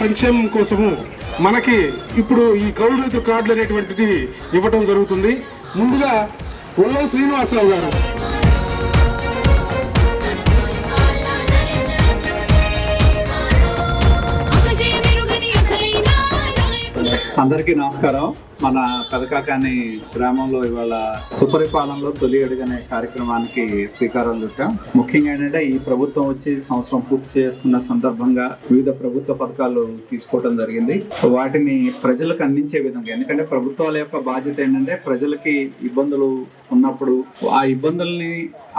సంక్షేమం కోసము మనకి ఇప్పుడు ఈ కౌలు రైతు కార్డులు అనేటువంటిది ఇవ్వటం జరుగుతుంది. ముందుగా ఒల్లవ శ్రీనివాసరావు గారు. అందరికీ నమస్కారం. మన కథకాకాని గ్రామంలో ఇవాళ సుపరిపాలనలో తొలి అడుగనే కార్యక్రమానికి శ్రీకారం చుట్టాం. ముఖ్యంగా ఏంటంటే ఈ ప్రభుత్వం వచ్చి సంవత్సరం పూర్తి చేసుకున్న సందర్భంగా వివిధ ప్రభుత్వ పథకాలు తీసుకోవడం జరిగింది. వాటిని ప్రజలకు అందించే విధంగా ఎందుకంటే ప్రభుత్వాల యొక్క బాధ్యత ఏంటంటే ప్రజలకి ఇబ్బందులు ఉన్నప్పుడు ఆ ఇబ్బందుల్ని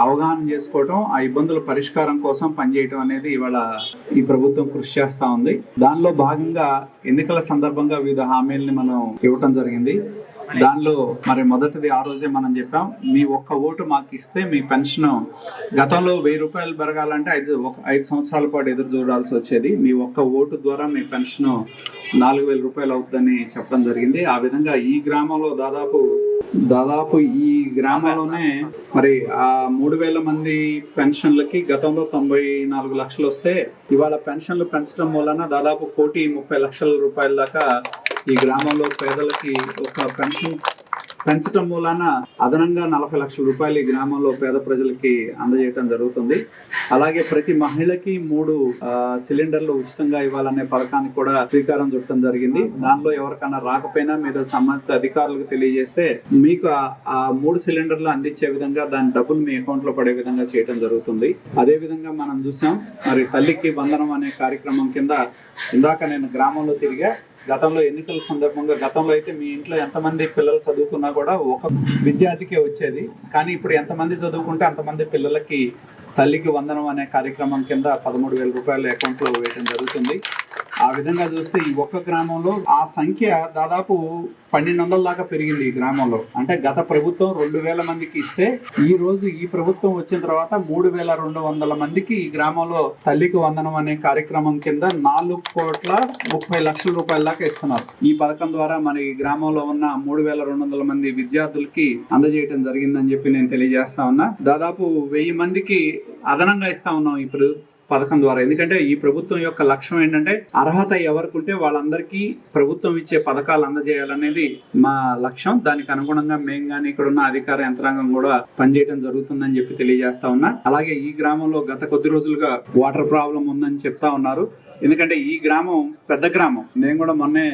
అవగాహన చేసుకోవటం ఆ ఇబ్బందుల పరిష్కారం కోసం పనిచేయటం అనేది ఇవాళ ఈ ప్రభుత్వం కృషి చేస్తా ఉంది. దానిలో భాగంగా ఎన్నికల సందర్భంగా వివిధ హామీల్ని మనం ఇవ్వటం జరిగింది. దానిలో మరి మొదటిది ఆ రోజే మనం చెప్పాం. మీ ఒక్క ఓటు మాకు ఇస్తే మీ పెన్షన్ గతంలో వెయ్యి రూపాయలు పెరగాలంటే ఐదు ఒక ఐదు సంవత్సరాల పాటు ఎదురు చూడాల్సి వచ్చేది. మీ ఒక్క ఓటు ద్వారా మీ పెన్షన్ నాలుగు వేల రూపాయలు అవుతుందని చెప్పడం జరిగింది. ఆ విధంగా ఈ గ్రామంలో దాదాపు దాదాపు ఈ గ్రామంలోనే మరి ఆ మూడు వేల మంది పెన్షన్లకి గతంలో తొంభై నాలుగు లక్షలు వస్తే ఇవాళ పెన్షన్లు పెంచడం వలన దాదాపు కోటి ముప్పై లక్షల రూపాయల దాకా ఈ గ్రామంలో పేదలకి ఒక పెన్షన్ పెంచడం మూలాన అదనంగా నలభై లక్షల రూపాయలు ఈ గ్రామంలో పేద ప్రజలకి అందజేయటం జరుగుతుంది. అలాగే ప్రతి మహిళకి మూడు సిలిండర్లు ఉచితంగా ఇవ్వాలనే పథకానికి కూడా శ్రీకారం చుట్టడం జరిగింది. దానిలో ఎవరికైనా రాకపోయినా మీద సంబంధిత అధికారులకు తెలియజేస్తే మీకు ఆ- మూడు సిలిండర్లు అందించే విధంగా దాని డబ్బులు మీ అకౌంట్లో పడే విధంగా చేయడం జరుగుతుంది. అదే విధంగా మనం చూసాం మరి తల్లికి బంధనం అనే కార్యక్రమం కింద ఇందాక నేను గ్రామంలో తిరిగా గతంలో ఎన్నికల సందర్భంగా గతంలో అయితే మీ ఇంట్లో ఎంతమంది పిల్లలు చదువుకున్నా కూడా ఒక విద్యార్థికే వచ్చేది. కానీ ఇప్పుడు ఎంతమంది చదువుకుంటే అంతమంది పిల్లలకి తల్లికి వందనం అనే కార్యక్రమం కింద పదమూడు వేల రూపాయలు అకౌంట్లో వేయడం జరుగుతుంది. ఆ విధంగా చూస్తే ఈ ఒక్క గ్రామంలో ఆ సంఖ్య దాదాపు పన్నెండు వందల దాకా పెరిగింది ఈ గ్రామంలో. అంటే గత ప్రభుత్వం రెండు వేల మందికి ఇస్తే ఈ రోజు ఈ ప్రభుత్వం వచ్చిన తర్వాత మూడు వేల రెండు వందల మందికి ఈ గ్రామంలో తల్లికి వందనం అనే కార్యక్రమం కింద నాలుగు కోట్ల ముప్పై లక్షల రూపాయల దాకా ఇస్తున్నారు. ఈ పథకం ద్వారా మన ఈ గ్రామంలో ఉన్న మూడు వేల రెండు వందల మంది విద్యార్థులకి అందజేయడం జరిగిందని చెప్పి నేను తెలియజేస్తా ఉన్నా. దాదాపు వెయ్యి మందికి అదనంగా ఇస్తా ఉన్నాం ఇప్పుడు పథకం ద్వారా. ఎందుకంటే ఈ ప్రభుత్వం యొక్క లక్ష్యం ఏంటంటే అర్హత ఎవరికి ఉంటే వాళ్ళందరికీ ప్రభుత్వం ఇచ్చే పథకాలు అందజేయాలనేది మా లక్ష్యం. దానికి అనుగుణంగా మేము కానీ ఇక్కడ ఉన్న అధికార యంత్రాంగం కూడా పనిచేయడం జరుగుతుందని చెప్పి తెలియజేస్తా ఉన్నా. అలాగే ఈ గ్రామంలో గత కొద్ది రోజులుగా వాటర్ ప్రాబ్లం ఉందని చెప్తా ఉన్నారు. ఎందుకంటే ఈ గ్రామం పెద్ద గ్రామం. నేను కూడా మొన్నే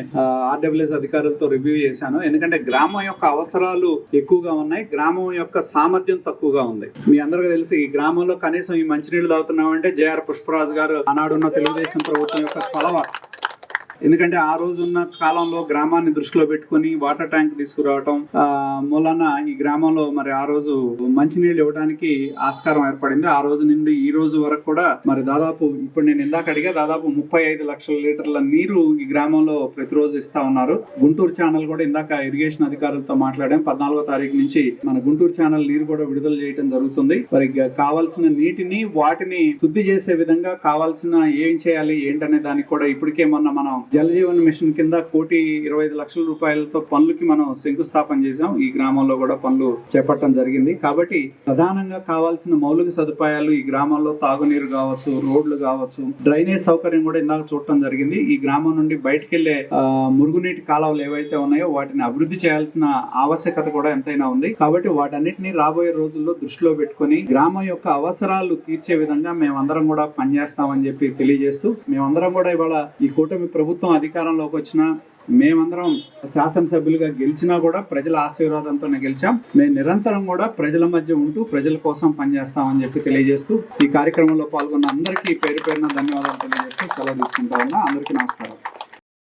ఆర్డబ్ల్యూఎస్ అధికారులతో రివ్యూ చేశాను. ఎందుకంటే గ్రామం యొక్క అవసరాలు ఎక్కువగా ఉన్నాయి గ్రామం యొక్క సామర్థ్యం తక్కువగా ఉంది. మీ అందరికీ తెలుసు ఈ గ్రామంలో కనీసం ఈ మంచినీళ్ళు తాగుతున్నామంటే జేఆర్ పుష్పరాజు గారు ఆనాడున్న తెలుగుదేశం ప్రభుత్వం యొక్క చొలవ ఎందుకంటే ఆ రోజు ఉన్న కాలంలో గ్రామాన్ని దృష్టిలో పెట్టుకొని వాటర్ ట్యాంక్ తీసుకురావటం మూలన ఈ గ్రామంలో మరి ఆ రోజు మంచినీళ్ళు ఇవ్వడానికి ఆస్కారం ఏర్పడింది. ఆ రోజు నుండి ఈ రోజు వరకు కూడా మరి దాదాపు ఇప్పుడు నేను ఇందాక అడిగా దాదాపు ముప్పై ఐదు లక్షల లీటర్ల నీరు ఈ గ్రామంలో ప్రతిరోజు ఇస్తా ఉన్నారు. గుంటూరు ఛానల్ కూడా ఇందాక ఇరిగేషన్ అధికారులతో మాట్లాడాం. పద్నాలుగో తారీఖు నుంచి మన గుంటూరు ఛానల్ నీరు కూడా విడుదల చేయడం జరుగుతుంది. మరి కావాల్సిన నీటిని వాటిని శుద్ధి చేసే విధంగా కావాల్సిన ఏం చేయాలి ఏంటనే దానికి కూడా ఇప్పటికే మొన్న మనం జలజీవన్ మిషన్ కింద కోటి ఇరవై ఐదు లక్షల రూపాయలతో పనులకి మనం శంకుస్థాపన చేసాం ఈ గ్రామంలో కూడా పనులు చేపట్టడం జరిగింది. కాబట్టి ప్రధానంగా కావాల్సిన మౌలిక సదుపాయాలు ఈ గ్రామంలో తాగునీరు కావచ్చు రోడ్లు కావచ్చు డ్రైనేజ్ సౌకర్యం కూడా ఇందాక చూడటం జరిగింది. ఈ గ్రామం నుండి బయటకు వెళ్ళే మురుగునీటి కాలువలు ఏవైతే ఉన్నాయో వాటిని అభివృద్ధి చేయాల్సిన ఆవశ్యకత కూడా ఎంతైనా ఉంది. కాబట్టి వాటన్నిటిని రాబోయే రోజుల్లో దృష్టిలో పెట్టుకొని గ్రామం యొక్క అవసరాలు తీర్చే విధంగా మేమందరం కూడా పనిచేస్తామని చెప్పి తెలియజేస్తూ మేమందరం కూడా ఇవాళ ఈ కూటమి ప్రభుత్వం ప్రభుత్వం అధికారంలోకి వచ్చిన మేమందరం శాసనసభ్యులుగా గెలిచినా కూడా ప్రజల ఆశీర్వాదంతోనే గెలిచాం. మేము నిరంతరం కూడా ప్రజల మధ్య ఉంటూ ప్రజల కోసం పనిచేస్తామని చెప్పి తెలియజేస్తూ ఈ కార్యక్రమంలో పాల్గొన్న అందరికీ పేరు పేరున ధన్యవాదాలు తెలియజేస్తూ సెలవు తీసుకుంటా ఉన్నా. అందరికీ నమస్కారం.